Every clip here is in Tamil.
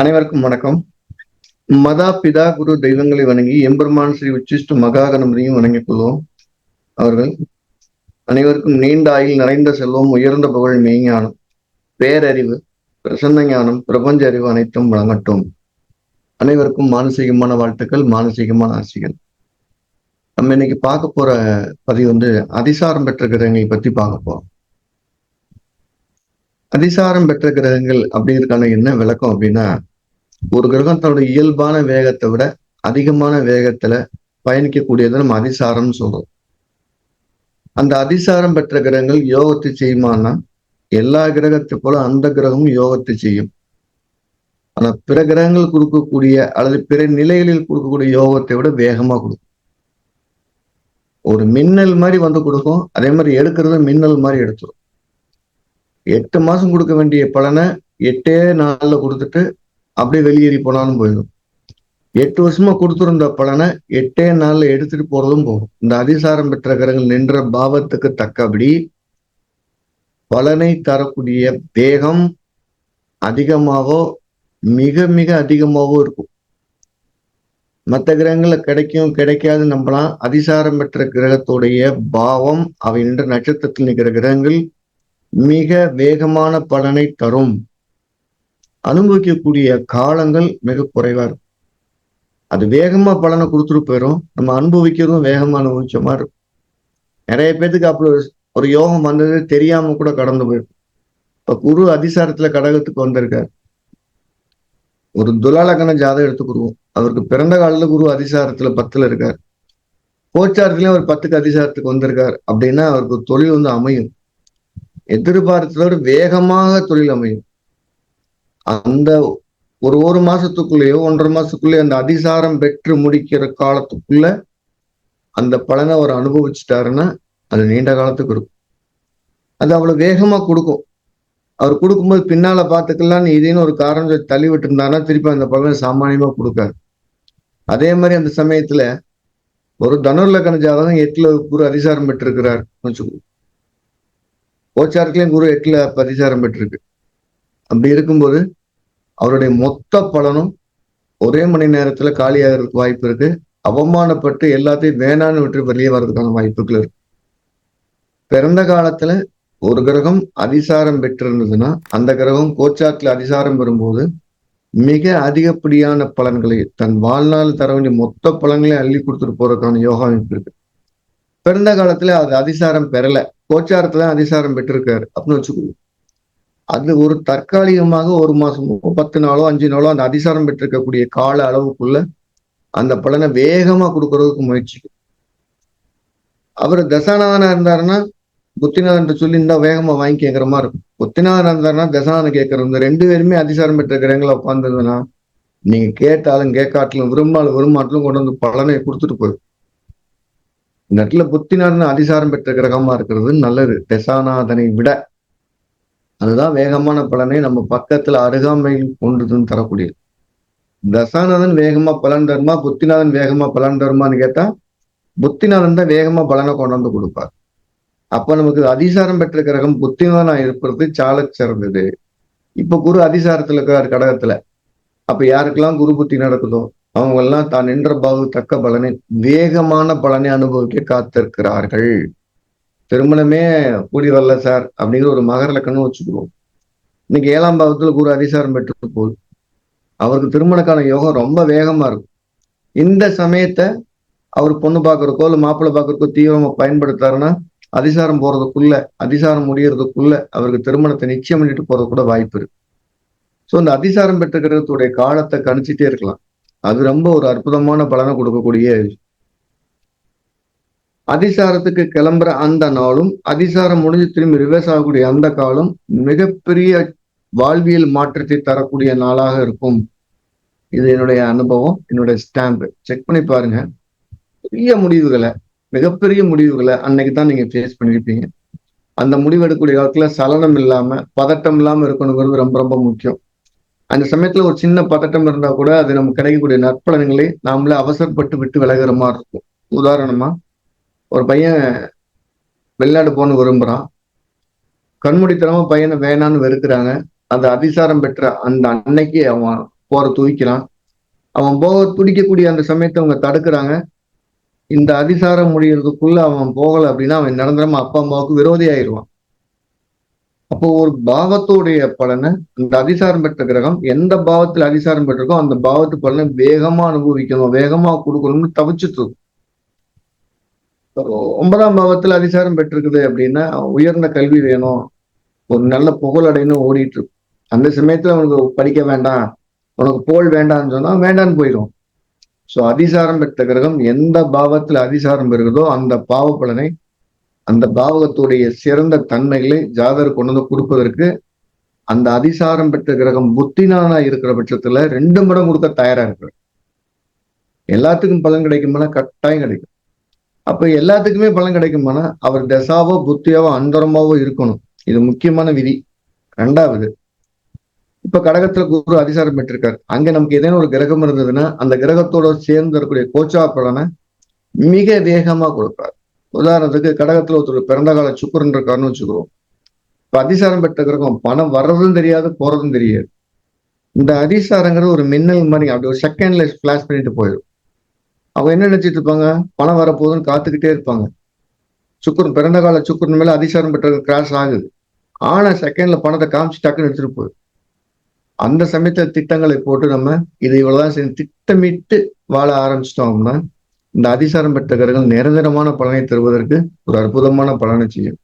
அனைவருக்கும் வணக்கம். மதா பிதா குரு தெய்வங்களை வணங்கி எம்பெருமான் ஸ்ரீ உச்சிஷ்டு மகாகணபதியும் வணங்கிக் கொள்வோம். அவர்கள் அனைவருக்கும் நீண்ட ஆயில் நிறைந்த செல்வம் உயர்ந்த புகழ் மெய்ஞானம் பேரறிவு பிரசன்ன ஞானம் பிரபஞ்ச அறிவு அனைத்தும் வழங்கட்டும். அனைவருக்கும் மானசீகமான வாழ்த்துக்கள் மானசீகமான ஆசைகள். நம்ம இன்னைக்கு பார்க்க போற பதிவு வந்து அதிசாரம் பெற்ற கிரகங்களை பத்தி பார்க்க போறோம். அதிசாரம் பெற்ற கிரகங்கள் அப்படிங்கிறதுக்கான என்ன விளக்கம் அப்படின்னா ஒரு கிரகம் தன்னோட இயல்பான வேகத்தை விட அதிகமான வேகத்துல பயணிக்கக்கூடியது நம்ம அதிசாரம்னு சொல்றோம். அந்த அதிசாரம் பெற்ற கிரகங்கள் யோகத்தை செய்யுமான்னா எல்லா கிரகத்தை போல அந்த கிரகமும் யோகத்தை செய்யும். ஆனா பிற கிரகங்கள் கொடுக்கக்கூடிய அல்லது பிற நிலைகளில் கொடுக்கக்கூடிய யோகத்தை விட வேகமா கொடுக்கும். ஒரு மின்னல் மாதிரி வந்து கொடுக்கும். அதே மாதிரி எடுக்கிறது மின்னல் மாதிரி எடுத்துரும். எட்டு மாசம் கொடுக்க வேண்டிய பலனை எட்டே நாள்ல கொடுத்துட்டு அப்படியே வெளியேறி போனாலும் போயிடும். எட்டு வருஷமா கொடுத்துருந்த பலனை எட்டே நாள்ல எடுத்துட்டு போறதும் போகும். இந்த அதிசாரம் பெற்ற கிரகங்கள் நின்ற பாவத்துக்கு தக்கபடி பலனை தரக்கூடிய வேகம் அதிகமாகவோ மிக மிக அதிகமாகவோ இருக்கும். மற்ற கிரகங்கள்ல கிடைக்கும் கிடைக்காது நம்பலாம். அதிசாரம் பெற்ற கிரகத்துடைய பாவம் அவை நின்ற நட்சத்திரத்தில் நிற்கிற கிரகங்கள் மிக வேகமான பலனை தரும். அனுபவிக்கக்கூடிய காலங்கள் மிக குறைவா இருக்கும். அது வேகமா பலனை கொடுத்துட்டு போயிடும் நம்ம அனுபவிக்கிறதும் வேகமா அனுபவிச்ச மாதிரி இருக்கும். நிறைய பேத்துக்கு அப்படி ஒரு யோகம் வந்தது தெரியாம கூட கடந்து போயிருக்கும். இப்ப குரு அதிசாரத்துல கடகத்துக்கு வந்திருக்காரு. ஒரு துலாலக்கண ஜாதகம் எடுத்துக்கிடுவோம் அவருக்கு பிறந்த காலத்துல குரு அதிசாரத்துல பத்துல இருக்கார். கோச்சாரத்துலயும் அவர் பத்துக்கு அதிசாரத்துக்கு வந்திருக்கார். அப்படின்னா அவருக்கு தொழில் வந்து அமையும். எதிர்பார்த்ததோடு வேகமாக தொழில் அமையும். அந்த ஒரு ஒரு மாசத்துக்குள்ளேயோ ஒன்றரை மாசத்துக்குள்ளேயோ அந்த அதிசாரம் பெற்று முடிக்கிற காலத்துக்குள்ள அந்த பலனை அவர் அனுபவிச்சுட்டாருன்னா அது நீண்ட காலத்துக்கு இருக்கும். அது அவ்வளவு வேகமா கொடுக்கும். அவர் கொடுக்கும்போது பின்னால பாத்துக்கலாம்னு இதுன்னு ஒரு காரணம் சொல்லி தள்ளி விட்டு இருந்தாருன்னா திருப்பி அந்த பலனை சாமானியமா கொடுக்காரு அதே மாதிரி அந்த சமயத்துல ஒரு தனுர்லக்கண ஜாதகம் எட்டுல குரு அதிசாரம் பெற்றிருக்கிறார். வச்சுக்கோ கோச்சாரத்திலையும் குரு எட்டுல அதிசாரம் பெற்றிருக்கு. அப்படி இருக்கும்போது அவருடைய மொத்த பலனும் ஒரே மணி நேரத்துல காலியாகிறதுக்கு வாய்ப்பு இருக்கு. அவமானப்பட்டு எல்லாத்தையும் வேணான்னு விட்டு வெளியே வர்றதுக்கான வாய்ப்புகள் இருக்கு. பிறந்த காலத்துல ஒரு கிரகம் அதிசாரம் பெற்றிருந்ததுன்னா அந்த கிரகம் கோச்சாக்கில் அதிசாரம் பெறும்போது மிக அதிகப்படியான பலன்களை தன் வாழ்நாள் தர வேண்டிய மொத்த பலன்களை அள்ளி கொடுத்துட்டு போறதுக்கான யோகா அமைப்பு இருக்கு. பிறந்த காலத்துல அது அதிசாரம் பெறல. கோச்சாரத்துல அதிசாரம் பெற்றிருக்காரு. அப்படின்னு வச்சுக்கோங்க. அது ஒரு தற்காலிகமாக ஒரு மாசமோ பத்து நாளோ அஞ்சு நாளோ அந்த அதிசாரம் பெற்றிருக்கக்கூடிய கால அளவுக்குள்ள அந்த பலனை வேகமா கொடுக்கறதுக்கு முயற்சிக்கும். அவர் தசாநாதனா இருந்தாருன்னா புத்திநாதன் சொல்லி இருந்தா வேகமா வாங்கி கேட்கற மாதிரி இருக்கும். புத்திநாதன் இருந்தாருன்னா தசாநாதன் கேட்கறது இந்த ரெண்டு பேருமே அதிசாரம் பெற்ற கிரகங்களை உட்காந்துருந்ததுன்னா நீங்க கேட்டாலும் கேட்காட்டிலும் விரும்பாலும் விரும்பாட்டிலும் கொண்டு வந்து பலனை கொடுத்துட்டு போயிடும் இந்த இடத்துல புத்திநாதன் அதிசாரம் பெற்ற கிரகமா இருக்கிறது நல்லது. தசாநாதனை விட அதுதான் வேகமான பலனை நம்ம பக்கத்துல அருகாமையில் கொண்டு தரக்கூடியது. தசாநாதன் வேகமா பலன் தருமா புத்திநாதன் வேகமா பலன் தருமான்னு கேட்டா புத்திநாதன் தான் வேகமா பலனை கொண்டு வந்து கொடுப்பார். அப்ப நமக்கு அதிசாரம் பெற்ற கிரகம் புத்திநாதனா இருப்பது சால சிறந்தது. இப்ப குரு அதிசாரத்துல இருக்கிறார் கடகத்துல. அப்ப யாருக்கெல்லாம் குரு புத்தி நடக்குதோ அவங்க எல்லாம் தான் நின்ற பாகு தக்க பலனை வேகமான பலனை அனுபவிக்க காத்திருக்கிறார்கள். திருமணமே கூடி வரல சார் அப்படிங்கிற ஒரு மகர லக்கணம் வச்சுக்கிறோம் இன்னைக்கு ஏழாம் பாவத்தில் குரு அதிசாரம் பெற்று போகுது. அவருக்கு திருமணக்கான யோகம் ரொம்ப வேகமா இருக்கும். இந்த சமயத்தை அவர் பொண்ணு பார்க்கறக்கோ இல்லை மாப்பிள்ளை பார்க்கறக்கோ தீவிரமா பயன்படுத்தாருன்னா அதிசாரம் போறதுக்குள்ள அதிசாரம் முடியறதுக்குள்ள அவருக்கு திருமணத்தை நிச்சயம் பண்ணிட்டு போறது கூட வாய்ப்பு இருக்கு. ஸோ இந்த அதிசாரம் பெற்ற கிரகத்துடைய காலத்தை கணிச்சிட்டே இருக்கலாம். அது ரொம்ப ஒரு அற்புதமான பலனை கொடுக்கக்கூடிய அதிசாரத்துக்கு கிளம்புற அந்த நாளும் அதிசாரம் முடிஞ்சு திரும்பி ரிவர்ஸ் ஆகக்கூடிய அந்த காலம் மிகப்பெரிய வாழ்வியல் மாற்றத்தை தரக்கூடிய நாளாக இருக்கும். இது என்னுடைய அனுபவம் என்னுடைய ஸ்டாம்பு செக் பண்ணி பாருங்க. பெரிய முடிவுகளை மிகப்பெரிய முடிவுகளை அன்னைக்கு தான் நீங்க ஃபேஸ் பண்ணிருப்பீங்க. அந்த முடிவு எடுக்கக்கூடிய காலத்துல சலனம் இல்லாம பதட்டம் இல்லாம இருக்கணுங்கிறது ரொம்ப ரொம்ப முக்கியம். அந்த சமயத்துல ஒரு சின்ன பதட்டம் இருந்தா கூட அது நமக்கு கிடைக்கக்கூடிய நற்பலன்களை நாமளே அவசரப்பட்டு விட்டு விலகிற மாதிரி இருக்கும். உதாரணமா ஒரு பையன் வெளிநாடு போகணும்னு விரும்புறான். கண்மூடித்தனமாக பையனை வேணான்னு வெறுக்கிறாங்க. அந்த அதிசாரம் பெற்ற அந்த அன்னைக்கு அவன் போற துவிக்கிறான் அவன் போக துடிக்கக்கூடிய அந்த சமயத்தை அவங்க தடுக்கிறாங்க. இந்த அதிசாரம் முடியறதுக்குள்ள அவன் போகலை அப்படின்னா அவன் நிரந்தரமா அப்பா அம்மாவுக்கு விரோதி ஆயிடுவான். அப்போ ஒரு பாவத்துடைய பலனை இந்த அதிசாரம் பெற்ற கிரகம் எந்த பாவத்தில் அதிசாரம் பெற்றிருக்கோ அந்த பாவத்து பலனை வேகமா அனுபவிக்கணும் வேகமா கொடுக்கணும்னு தவிச்சுட்டு இருக்கும். ஒன்பதாம் பாவத்துல அதிசாரம் பெற்றிருக்குது அப்படின்னா உயர்ந்த கல்வி வேணும். ஒரு நல்ல புகழடைன்னு ஓடிட்டு இருக்கும் அந்த சமயத்துல உனக்கு படிக்க வேண்டாம். உனக்கு போல் வேண்டாம்னு சொன்னா வேண்டான்னு போயிடும். ஸோ அதிசாரம் பெற்ற கிரகம் எந்த பாவத்துல அதிசாரம் பெறுகிறதோ அந்த பாவ பலனை அந்த பாவகத்துடைய சிறந்த தன்மைகளை ஜாதகர் கொண்டு வந்து கொடுப்பதற்கு அந்த அதிசாரம் பெற்ற கிரகம் புத்தினானா இருக்கிற பட்சத்துல ரெண்டு மடம் கொடுக்க தயாரா இருக்கிறார். எல்லாத்துக்கும் பலன் கிடைக்கும்னா கட்டாயம் கிடைக்கும். அப்ப எல்லாத்துக்குமே பலன் கிடைக்குமானா அவர் தசாவோ புத்தியாவோ அந்தரமாவோ இருக்கணும். இது முக்கியமான விதி. ரெண்டாவது இப்ப கடகத்துல குரு அதிசாரம் பெற்றிருக்காரு. அங்க நமக்கு ஏதேனும் ஒரு கிரகம் இருந்ததுன்னா அந்த கிரகத்தோட சேர்ந்து இருக்கக்கூடிய கோச்சா பலனை மிக வேகமா கொடுப்பார். உதாரணத்துக்கு கடகத்துல ஒருத்தர் பிறந்த கால சுக்கரன் இருக்காருன்னு வச்சுக்கிறோம். இப்ப அதிசாரம் பெற்ற கிரகம் பணம் வர்றதும் தெரியாது போறதும் தெரியாது. இந்த அதிசாரங்கிறது ஒரு மின்னல் மாதிரி அப்படி ஒரு செகண்ட்ல ஃபிளாஷ் பண்ணிட்டு போயிடும். அவங்க என்ன நினைச்சிட்டு இருப்பாங்க? பணம் வரப்போகுதுன்னு காத்துக்கிட்டே இருப்பாங்க. சுக்கரன் பிறந்த கால சுக்கரன் மேல அதிசாரம் பெற்ற கிராஷ் ஆகுது. ஆனா செகண்ட்ல பணத்தை காமிச்சு டக்குன்னு எடுத்துட்டு அந்த சமயத்துல திட்டங்களை போட்டு நம்ம இது இவ்வளவுதான் செஞ்சு திட்டமிட்டு வாழ ஆரம்பிச்சிட்டோம்னா இந்த அதிசாரம் பெற்ற கிரகங்கள் நிரந்தரமான பலனை தருவதற்கு ஒரு அற்புதமான பலனை செய்யும்.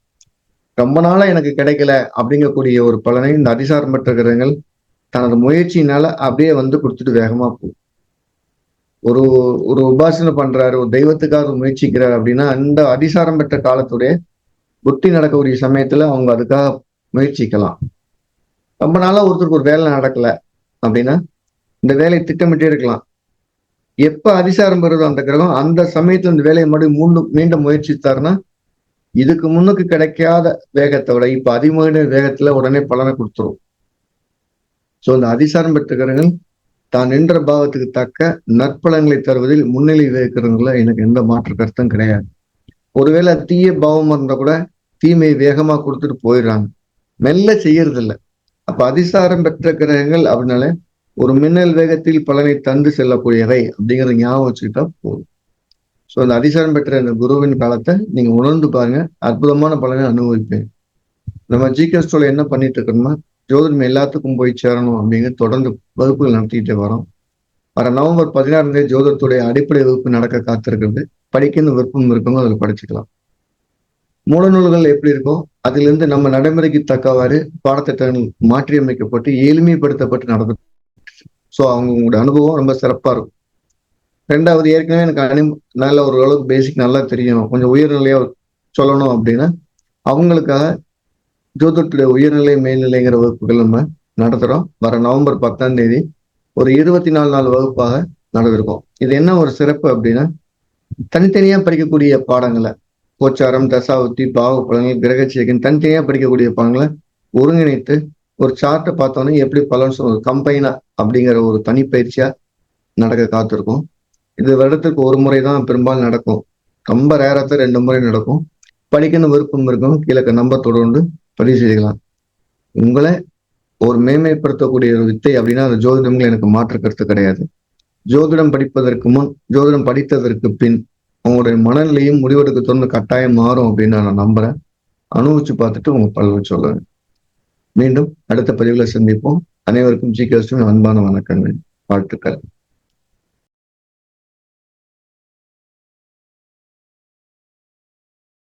ரொம்ப நாளா எனக்கு கிடைக்கல அப்படிங்கக்கூடிய ஒரு பலனை இந்த அதிசாரம் பெற்ற கிரகங்கள் தனது முயற்சியினால அப்படியே வந்து கொடுத்துட்டு வேகமா போகும் ஒரு ஒரு உபாசனை பண்றாரு ஒரு தெய்வத்துக்காக முயற்சிக்கிறார் அப்படின்னா அந்த அதிசாரம் பெற்ற காலத்துடைய புத்தி நடக்கக்கூடிய சமயத்துல அவங்க அதுக்காக முயற்சிக்கலாம். ரொம்ப நாளா ஒருத்தருக்கு ஒரு வேலை நடக்கல அப்படின்னா இந்த வேலையை திட்டமிட்டே இருக்கலாம். எப்ப அதிசாரம் பெறுதோ அந்த கிரகம் அந்த சமயத்துல இந்த வேலையை மறுபடியும் மீண்டும் மீண்டும் முயற்சித்தாருன்னா இதுக்கு முன்னுக்கு கிடைக்காத வேகத்தை விட இப்ப அதிகமான வேகத்துல உடனே பலனை கொடுத்துரும். சோ இந்த அதிசாரம் பெற்ற கிரகங்கள் தான் நின்ற பாவத்துக்கு தக்க நற்பலங்களை தருவதில் முன்னிலை வைக்கிறதுல எனக்கு எந்த மாற்று கருத்தும் கிடையாது. ஒருவேளை தீய பாவமா இருந்தா கூட தீமையை வேகமா கொடுத்துட்டு போயிடுறாங்க. மெல்ல செய்யறதில்ல. அப்ப அதிசாரம் பெற்ற கிரகங்கள் அப்படின்னால ஒரு மின்னல் வேகத்தில் பலனை தந்து செல்லக்கூடியவை அப்படிங்கிறத ஞாபகம் வச்சுக்கிட்டா போதும். ஸோ அந்த அதிசாரம் பெற்ற அந்த குருவின் காலத்தை நீங்க உணர்ந்து பாருங்க. அற்புதமான பலனை அனுபவிப்பேன் நம்ம ஜிகே ஸ்டோல என்ன பண்ணிட்டு இருக்கோம்னா ஜோதிடம் எல்லாத்துக்கும் போய் சேரணும் அப்படிங்கிறது தொடர்ந்து வகுப்புகள் நடத்திக்கிட்டே வரோம். வர நவம்பர் பதினாறாம் தேதி ஜோதிடத்துடைய அடிப்படை வகுப்பு நடக்க காத்திருக்கிறது. படிக்கணும் விருப்பம் இருக்கவங்க அதில் படிச்சுக்கலாம். மூலநூல்கள் எப்படி இருக்கும் அதிலிருந்து நம்ம நடைமுறைக்கு தக்கவாறு பாடத்திட்டங்கள் மாற்றியமைக்கப்பட்டு எளிமைப்படுத்தப்பட்டு நடந்து ஸோ அவங்களோட அனுபவம் ரொம்ப சிறப்பாக இருக்கும். ரெண்டாவது ஏற்கனவே எனக்கு அனு நல்ல ஒரு அளவுக்கு பேசிக் நல்லா தெரியும். கொஞ்சம் உயர்நிலையாக சொல்லணும் அப்படின்னா அவங்களுக்காக ஜோதிடத்துடைய உயர்நிலை மேல்நிலைங்கிற வகுப்புகள் நம்ம நடத்துகிறோம் வர நவம்பர் பத்தாம் தேதி ஒரு இருபத்தி நாலு நாள் வகுப்பாக நடந்திருக்கோம். இது என்ன ஒரு சிறப்பு அப்படின்னா தனித்தனியாக படிக்கக்கூடிய பாடங்களை கோச்சாரம் தசாவுத்தி பாவ பலன்கள் கிரகச்சேகன் தனித்தனியாக படிக்கக்கூடிய பாடங்களை ஒருங்கிணைத்து ஒரு சார்ட்டை பார்த்தோன்னே எப்படி பலன் சொல்லுவோம் கம்பைனா அப்படிங்கிற ஒரு தனிப்பயிற்சியாக நடக்க காத்திருக்கும். இது வருடத்துக்கு ஒரு முறை தான் பெரும்பாலும் நடக்கும். ரொம்ப ரேரத்தை ரெண்டு முறை நடக்கும். படிக்கணும் விருப்பம் இருக்கும் கீழே நம்பர் தொடர்ந்து பதிவு செய்யலாம் உங்களை ஒரு மேன்மைப்படுத்தக்கூடிய ஒரு வித்தை அப்படின்னா அந்த ஜோதிடங்கள் எனக்கு மாற்று கருத்து கிடையாது. ஜோதிடம் படிப்பதற்கு முன் ஜோதிடம் படித்ததற்கு பின் உங்களுடைய மனநிலையும் முடிவெடுக்க தொடர்ந்து கட்டாயம் மாறும் அப்படின்னு நான் நம்புறேன். அனுபவிச்சு பார்த்துட்டு உங்க பலன் சொல்லுவேன். மீண்டும் அடுத்த பதிவுல சந்திப்போம். அனைவருக்கும் ஜி அன்பான வணக்கங்கள். வாழ்த்துக்கள்.